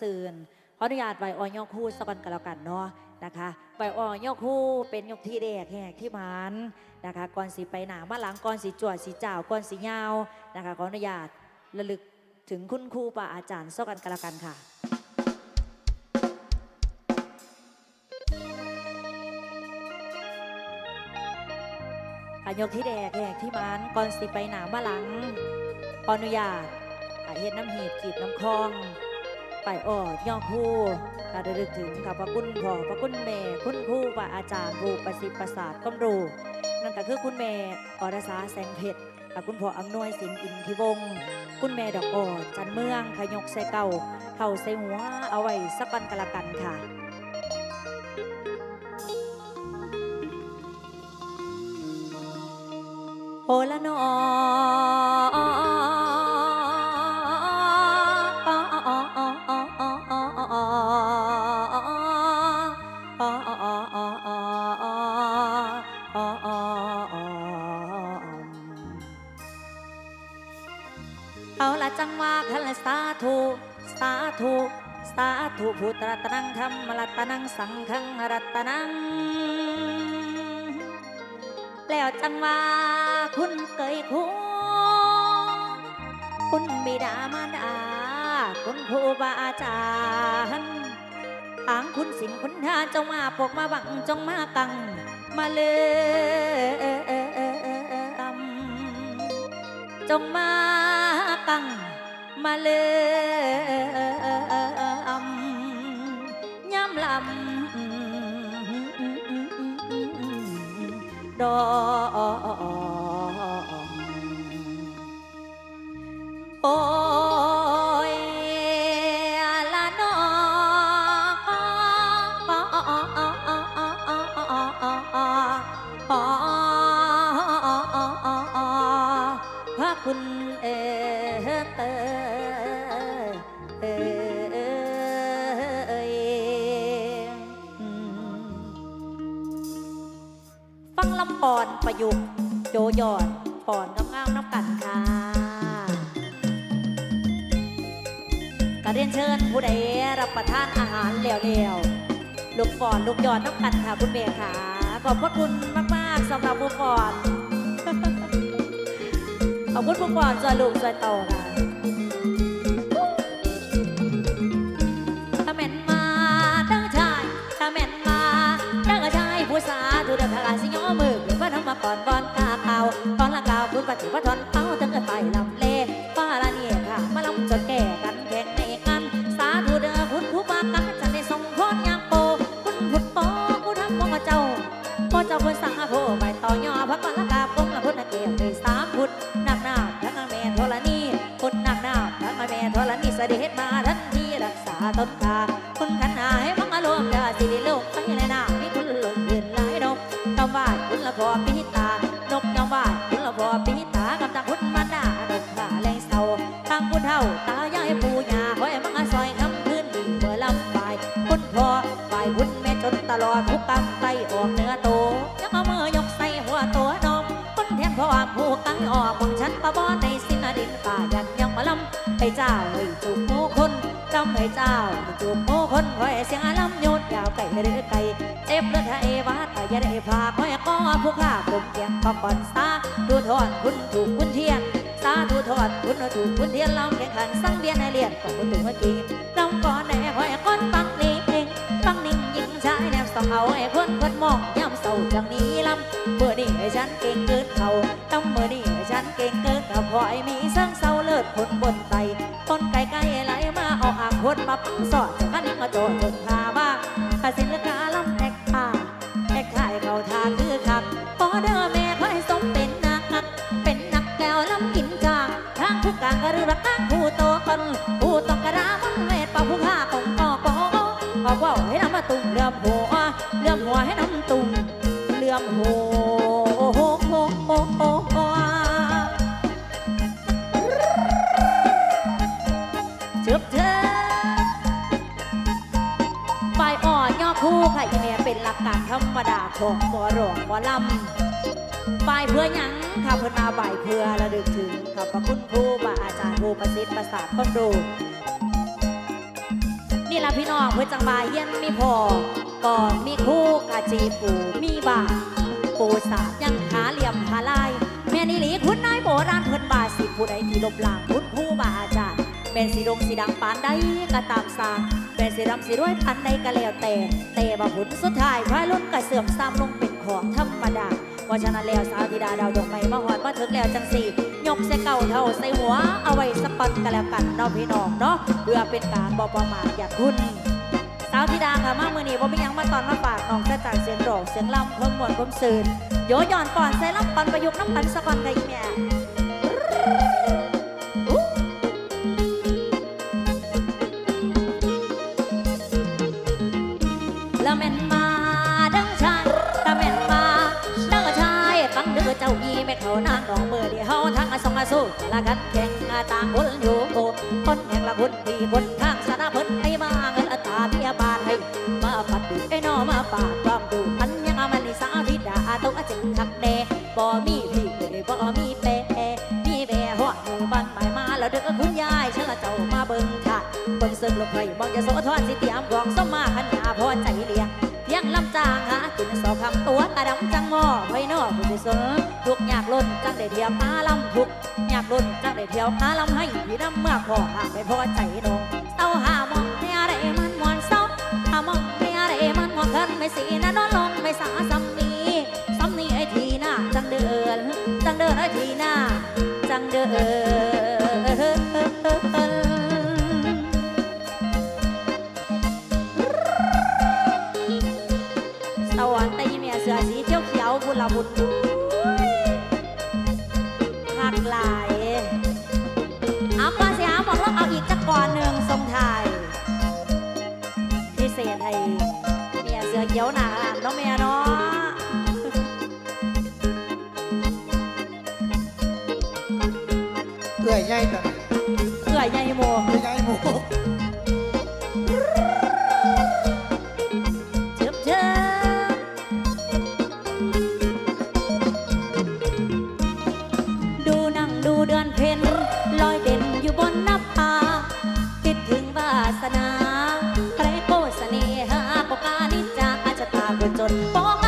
ซืนขออนุญาตไหวออยกคู่สักกันกันแล้วกันเนาะนะคะไหวออยกคู่เป็นยกที่แดกแหกที่มันนะคะก่อนสีไปหนามาหลังก่อนสีจวดสีจ่าวก่อนสียาวนะคะขออนุญาตระลึกถึงคุณครูป่าอาจารย์สักกันกันแล้วกันค่ะยกที่แดกแหกที่มันก่อนสิไปหนามาหลังขออนุญาตเฮ็ดน้ำเหีบกีดน้ำคลอง ไปออดย่อคู่การะดึกถึงกับพระคุณพ่อพระคุณแม่คุณครูว่าอาจารย์ผู้ประสิทธิ์ประสาทก้มรูนั่นก็คือคุณแม่อรสาแสงเพชรกับคุณพ่ออำนวยสินอินทิวงศ์คุณแม่ดอกอ่อดจันเมืองขยกใส่เก่าเข่าใส่หัวเอาไว้สักกันกละกันค่ะโอละนอ เอาละจังว่าคันละสาธุสาธุสาธุพุทธรัตนังธรรมรัตนังสังฆังรัตนัง แล้วจังว่าคุณเคยคูคุณบิดามารดาคุณครูบาอาจารย์ทางคุณสินคุณทาจงมาปกมาบังจงมากัง มาเลย จงมากังมาเลยย้ำลำดอก ฟังลำปอนประยุกต์โจยอดปอนงามน้ำกันค่ะกระเรียนเชิญผู้ใดรับประทานอาหารแล้วๆลูกปอนลูกยอดน้ำกันค่ะคุณเมย์ค่ะ ขอบพระคุณมากๆสำหรับผู้ปอนขอบคุณผู้ปอนจอยลูกจอยโตค่ะ ปฏิ อไปคุณแม่จนตลอดทุกกำไตออกเนื้อโตยังเอามือยกใส่หัวตัวนมคุณแทนพ่อผู้กังออกของฉันประบอในสินดินป่ายันยังมาลำให้เจ้าให้จุกโมคนจำให้เจ้าให้จุกโมคนคอยเสียงลำโยนยาวไก่หรือไก่เจ็บเลือดให้วาดแต่ย่าได้พาคอยก้อผู้ข้าผมเกียงก็ก่อนซาดูทอนคุณถูกคุณเทียนสาธุทอดคุณถูกคุณเทียนลำแข่งขันสังเวียนให้เลียนของคุณถูกเมื่อกี้ลำก่อนแน่คอยคนฟังนิ่งฟังนิ่งยิง ชายแนวสองเอาไอ้คนคนมองย่ำเศร้าจังนี้ลำเมื่อนี่ให้ฉันเก่งเกินเขาต้องเมื่อนี่ให้ฉันเก่งเกินกับพอไอ้มีสร้างเศร้าเลิศคนบนไตต้นไก่ไก่ไหลมาเอาอางคนมาปังสอด รมดาของหมอหลวงหมอลำฝ่ายเพื่อหยังข้าเพิ่นมาบายเพื่อระลึกถึงขอบพระคุณครูบาอาจารย์ครูประสิทธิ์ประสาทต้นรูละพี่น้องเพื่อจังบายเย็นมีพอก่อนมีคู่กะจีปู่มีบาปูสาดยังหาเหลี่ยมหาลายแม่นี่หลีคุณนายโบราณเพิ่นบาสิผู้ใดที่ลบหลางพุทธผู้บาอาจารย์แม่นสีดงสีดังปานใดก็ตามสร้าง สีดำสีด้วยพันใดก็แล้วแต่ แต่บ่ผลสุดท้ายพายล้นก็เสื่อมซ้ำลงเป็นของธรรมดาเพราะฉะนั้นแล้วสาวธิดาดาวดวงใหม่มาหอดมาถึงแล้วจังสี่ ยกใส่เก่าเท่าใส่หัว เอาไว้สปันกันแล้วกันเนาะพี่น้องเนาะเพื่อเป็นการบอประมาทอย่าคุณสาวธิดาค่ะมามือนี้ว่าเป็นยังมาตอนมาฝากน้องแค่จากเสียงร้องเสียงลำเพิ่มมวลเพิ่มซื่นโยย่อนก่อนใส่ลำปันประยุกต์น้ำปันสะกอนกับอีแม่าอีแม่เขานางดองเบอร์เดียวทั้งอาสองอาสู้ละกันแข่งอาต่างคนอยู่คนแห่งละคนที่คนทางสนาเพิ่นให้มาเงินอัตาเมียบานให้มาปัดดูไอ้นอมาปาดความดูอันยังมันนี่สาวธิดาต้องจึงคักแน่บ่มีพี่เลยบ่มีแปรมีแม่หัวหนูบ้านหมายมาแล้วเด้อคุณยายฉันละเจ้ามาเบิ่งค่ะเบิ่งซึ่งลูกไผ่มองจะโสธรสิเตรียมกองสมมาขันยาพอใจเลี้ยง ตางหากินสอบคำตัวกระดำจังหม้อไว้นอกผู้สิสนทุกอยากล้นจังได้เทียมอาลำทุกอยากล้นจังได้เที่ยวอาลำให้พี่น้ำเมื่อขอหากไม่พอใจน้องเศร้าหามองในอะไรมันมวนเศร้าถ้ามองไม่อะไรมันมองกันไม่สีนะนอนลงไม่สาซ้ำนี้ซ้ำนี้ไอ้ทีหน้าจังเดินจังเดินไอ้ทีหน้าจังเดิน หักหลาย เอาก่อนสิหาบอกว่าเอาอีกจักก่อนหนึ่งทรงไทายพิเศษให้เมียเสือเขียวหนาขนาดน้องเมียเนาะเอื่อยใหญ่แต่เอื่อยใหญ่โมเอื่อยใหญ่หมู คนจนปก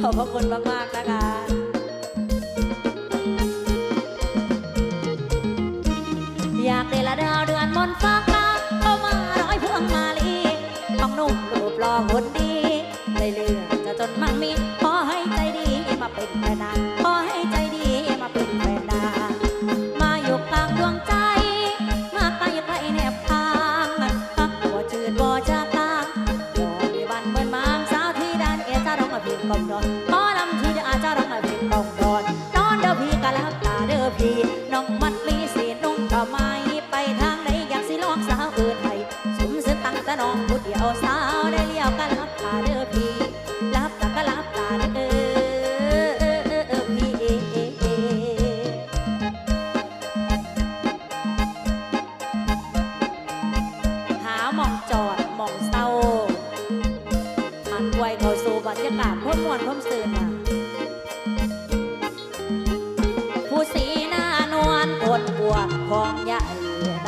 ขอบพระคุณมาก ๆ นะคะอยากเดละดาวเดือนมนฟ้าเข้ามาร้อยพวงมาลีต้องนุ่มรูปหล่อคนดีเลยเลือกจะจนมั่งมี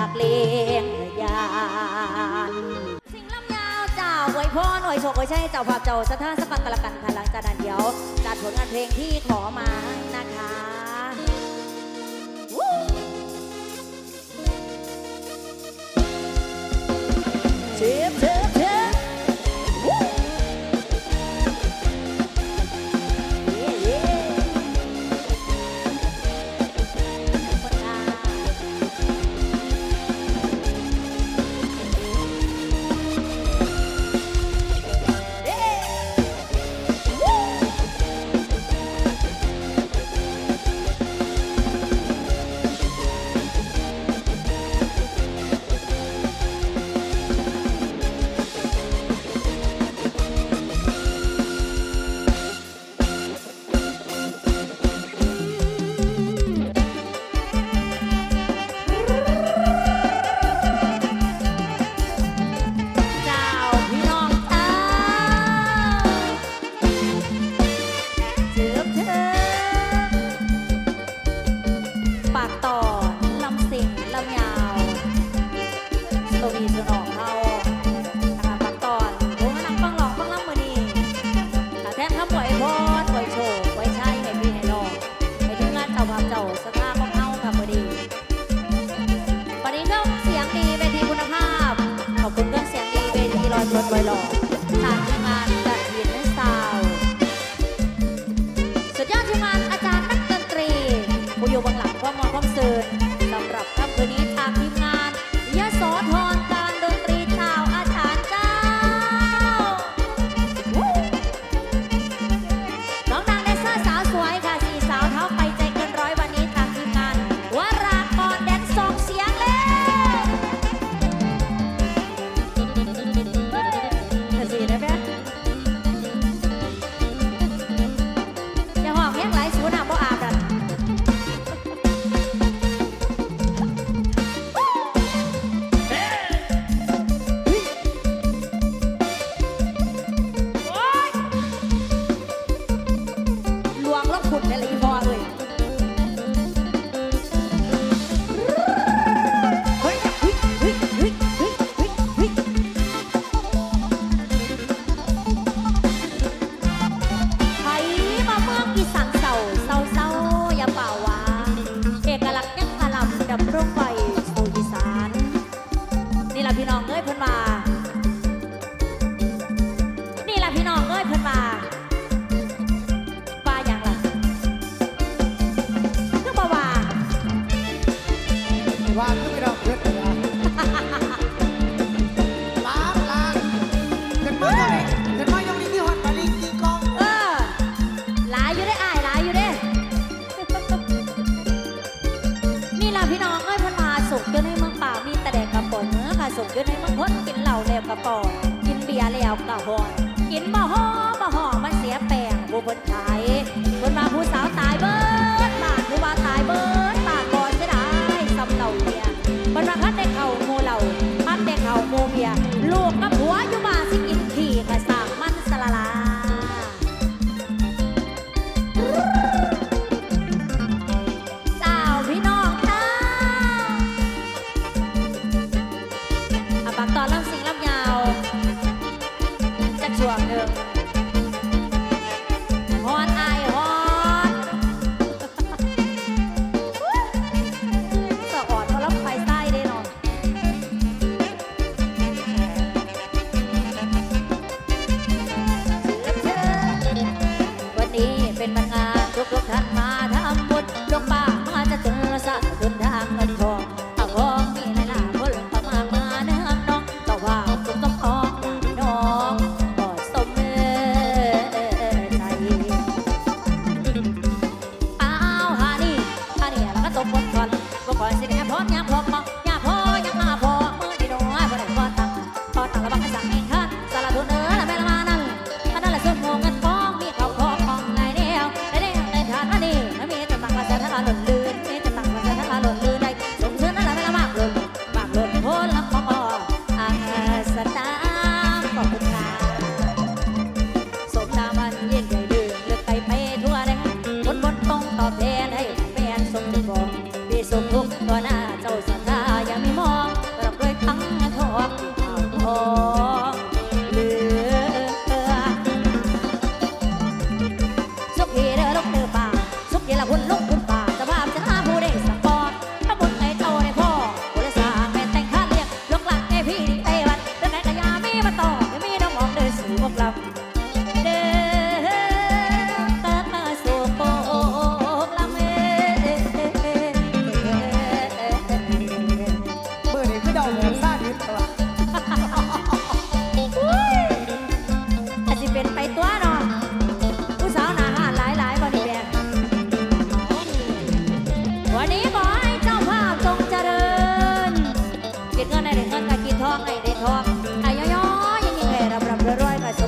ักเลงยานสิงลำยาวเจ้าไว้พ่อหน่วยโชคไว้ใช่เจ้าภาพเจ้าสถานสปันกละกันค่ะหลังจานันเดียวจัดผลงานเพลงที่ขอมานะคะเชฟ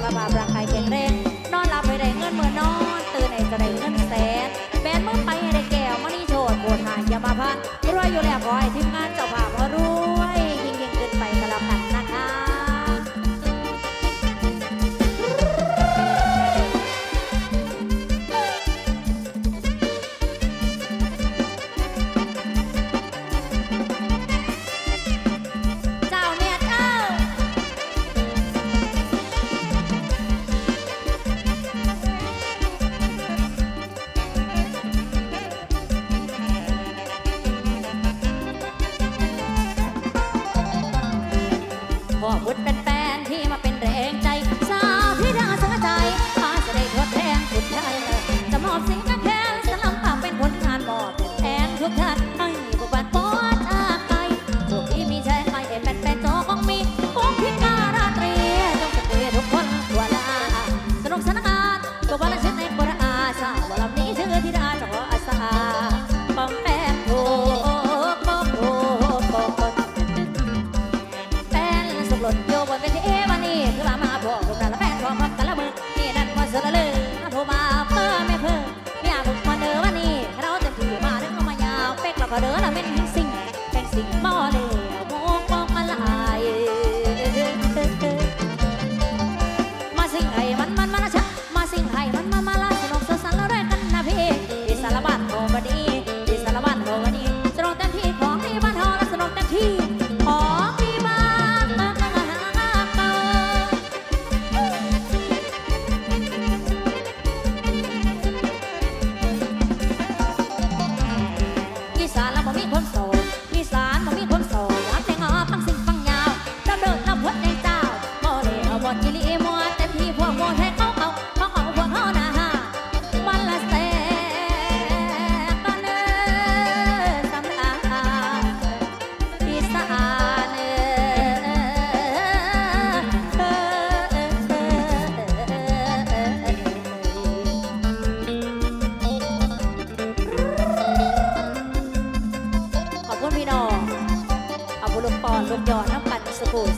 ขบาปร่างายแข็งแรง นอนหลับไปได้เงินเมื่อนอน ตื่นในก็ได้เงินแสนแบนเมื่อไปได้แก้วมันนี่โชดปวดหายอย่ามาพันรวยอยู่แล้วคอย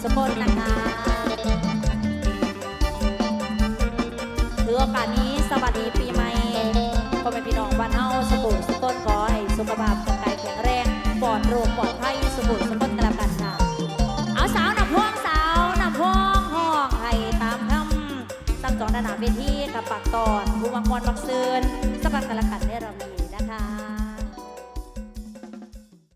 สกลนะคะถือโอกาสนี้สวัสดีปีใหม่พ่อแม่พี่น้องบ้านเฮาสกุลสกลขอให้สุขภาพของกายแข็งแรงปลอดโรคปลอดภัยสมกุลสกลกันละกันค่ะเอาสาวนับพวงสาวนับพวงห้องให้ตามคำตั้งจองด้านหน้าเวทีกับปากตอนผู้วังมอบักเซินสมบูรณ์นละกันได้รับ